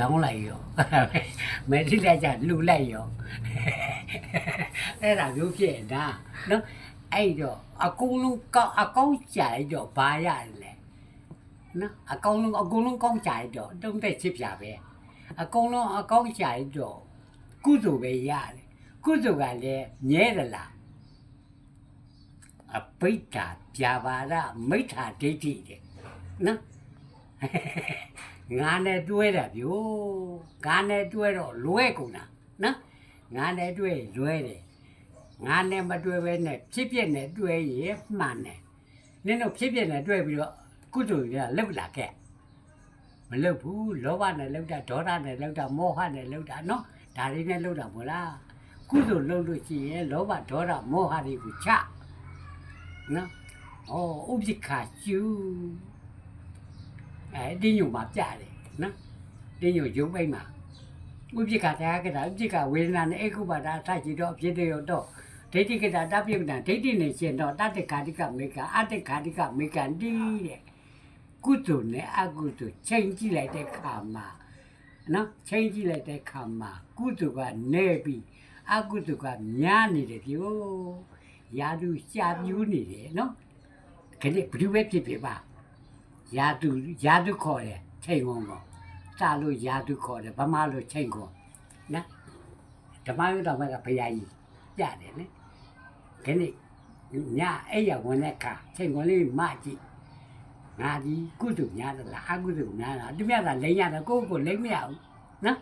လောင်းလိုက်ရောမဲတိလိုက်ကြလူလိုက်ရောအဲ့ဒါမျိုးဖြစ်နေတာနော်အဲ့တော့အကုန်လုံးကောက်အကောင်းကြိုက်တော့ဘာရတယ်လဲနော်အကောင်လုံးအကုန်လုံးကောင်းကြိုက်တော့တုံးတဲ့ချစ်ပြပဲအကုန်လုံးအကောင်းကြိုက်တော့ကုသိုလ်ပဲရတယ်ကုသိုလ်ကလည်းမြဲတယ်လားအပိဋ္ဌာပြာပါဒမိဋ္ဌာဒိဋ္ဌိတဲ့နော် ငါနဲ့တွဲတာဗျို့ငါနဲ့တွဲတော့လွဲကုန်တာနော်ငါနဲ့တွဲလွဲတယ်ငါနဲ့မတွဲပဲနဲ့ဖြစ်ပြက်နဲ့တွဲရမှန်တယ်နင်တို့ဖြစ်ပြက်နဲ့တွဲပြီးတော့ကုသိုလ်ရလောက်လာခဲ့မလောက်ဘူးလောဘနဲ့လောက်တာဒေါသနဲ့လောက်တာမောဟနဲ့လောက်တာနော်ဒါတွေနဲ့လောက်တာမဟုတ်လားကုသိုလ်လုပ်လို့ရှိရင်လောဘဒေါသမောဟတွေကိုချနော်ဩဥပ္ပခာကျူ အဲဒီညိုမှာပြတယ်နော်ဒီညိုရုပ်ပိတ်မှာဥပ္ပခတရားကတာဥပ္ပခဝေဒနာနဲ့အေကုပဒါအထကြည့်တော့ဖြစ်တယ်တော့ဒိဋ္ဌိကတာတပြုတ်တာဒိဋ္ဌိနဲ့ရှင်တော့တတ္တခာတိကမေကအတ္တခာတိကမေကတိတဲ့ကုသိုလ်နဲ့အကုသိုလ်ချိန်ကြည့်လိုက်တဲ့ခါမှာနော်ချိန်ကြည့်လိုက်တဲ့ခါမှာကုသိုလ်ကနေပြီးအကုသိုလ်ကများနေတယ်ပြောယာတုရှာပြူးနေတယ်နော်ခဏဘယ်သူပဲဖြစ်ဖြစ်ပါ ယာတုယာတုခေါ်တယ်ချိန်ကုန်ကောစာလို့ယာတုခေါ်တယ်ဗမာလို့ချိန်ကုန်နော်ဓမ္မယုတော်ဘက်ကဘုရားကြီးပြတယ်လေဒီနေ့ညအဲ့ရဝင်တဲ့အခါချိန်ကုန်လေးမကြည့်ငါဒီကုသိုလ်များသလားအကုသိုလ်များလားသူများကလိမ့်ရတယ်ကိုယ့်ကိုယ်လိမ့်မရဘူးနော်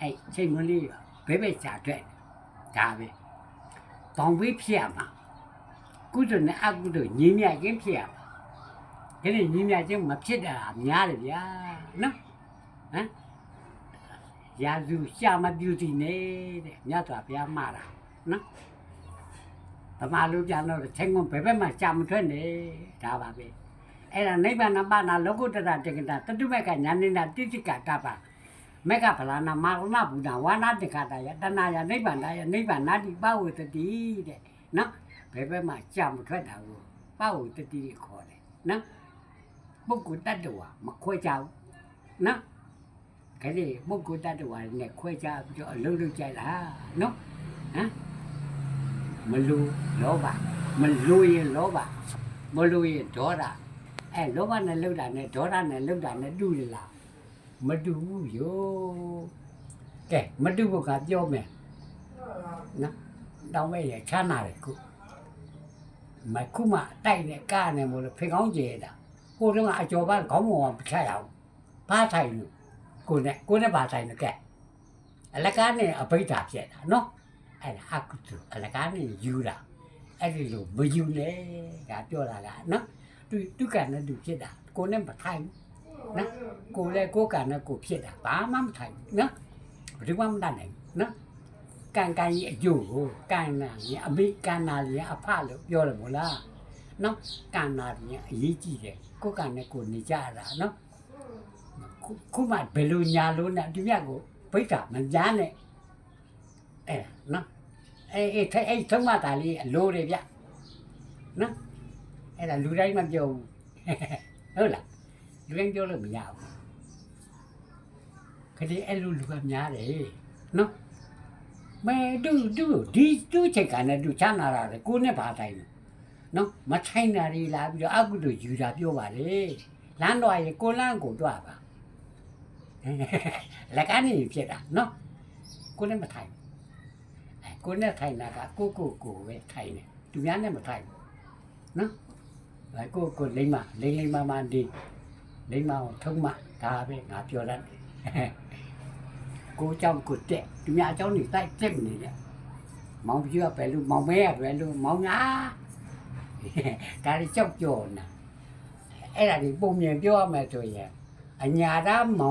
အဲ့ချိန်ကုန်လေးဘယ်ဘက်ချာအတွက်ဒါပဲပေါင်ပေးဖြစ်ရမှာကုသိုလ်နဲ့အကုသိုလ်ညီမြချင်းဖြစ်ရမှာ ဒီနေ့ညီမြချင်းမဖြစ်တာများတယ်ဗျာနော်ဟမ်ရာဇူရှာမပြူစီနေတဲ့မြတ်စွာဘုရားမှားတာနော်ဗမာလူပြန်တော့ချင်းကုန်ဘယ်ဘက်မှရှာမထွက်နေဒါပါပဲအဲ့ဒါနိဗ္ဗာန်ပနာလောကုတ္တရတေကတာတတုမကညာနိနာတိတိကတပါမေကဗလာနာမာရဏဘူဒဝါနာတခတာယတနာယနိဗ္ဗာန်တယနိဗ္ဗာန်နာတိပဝေတတိတဲ့နော်ဘယ်ဘက်မှရှာမထွက်တာကိုပဝေတတိခေါ်တယ်နော် ပုဂ္ဂိုလ်တ attva မခွဲကြဘူးနော်ခရီးပုဂ္ဂိုလ်တ attva နဲ့ခွဲကြပြီးတော့အလုံးလုံးကြိုက်တာနော်ဟမ်မလူလောဘမလူရင်လောဘမလူရင်ဒေါသအဲလောဘနဲ့လောက်တာနဲ့ဒေါသနဲ့လောက်တာနဲ့တူရလားမတူဘူးယောကဲမတူဘူးကပြောမယ်နော်တောင်းမဲ့ရချမ်းသာတယ်ခုမခုမှတိုက်နဲ့ကားနဲ့မို့လို့ဖိကောင်းကျေတာ ကိုတော့အကျော်ပန်းခေါင်းပေါ်မှာမချရအောင်ဘာထိုင်လို့ကိုနဲ့ကိုနဲ့ဘာထိုင်လို့ကဲအလကားနဲ့အဘိဓါဖြစ်တာနော်အဲ့ဒါအကုတုအလကားနဲ့ယူတာအဲ့ဒီလိုမယူနဲ့ဒါပြောတာကနော်သူသူကနဲ့သူဖြစ်တာကိုနဲ့မထိုင်ဘူးနော်ကိုလည်းကိုကနဲ့ကိုဖြစ်တာဘာမှမထိုင်ဘူးနော်ဘယ်သူမှမတတ်နိုင်ဘူးနော်ကန်ကန်ကြီးအကျိုးကိုကန်နာကြီးအမိကန်နာကြီးအဖလို့ပြောတယ်မို့လား နော်ကံနာပြင်အရေးကြီးတယ်ကိုယ်ကံနဲ့ကိုယ်နေကြရတာနော်ခုခုမှဘယ်လိုညာလို့နဲ့ဒီမြတ်ကိုဗိတ်တာမညာနဲ့အဲနော်အဲအဲထဲအဲသုံးမသားလေးအလိုတယ်ဗျနော်အဲ့ဒါလူတိုင်းမပြောဘူးဟုတ်လားလူတိုင်းပြောလို့မရဘူးခတိအဲ့လိုလူကများတယ်နော်မဲတူတူဒီတူချိန်ကနဲ့တူချမ်းသာတာလေကိုနဲ့ဘာတိုင်းလဲ နော်မထိုင်တာတွေလာပြီးတော့အကုသို့ယူတာပြောပါလေလမ်းတော်ရင်ကိုလန်းကိုတွားပါလက်ကနေဖြစ်တာနော်ကိုနဲ့မထိုင်အဲကိုနဲ့ထိုင်တာကကိုကိုကိုပဲထိုင်တယ်သူများနဲ့မထိုင်ဘူးနော်အဲကိုကိုလိမ့်မလိမ့်လိမ့်မမဒီလိမ့်မအောင်ထုံးမဒါပဲငါပြောတတ်တယ်ကိုကြောင့်ကိုတက်သူများအကြောင်းတွေတိုက်တက်နေတယ်မောင်ပြူကပဲလို့မောင်မဲကပဲလို့မောင်ငါ ဒါတွေကြောက်ကြော်နေတာအဲ့ဒါတွေပုံမြင်ပြောရမယ်ဆိုရင်အညာသားမောင်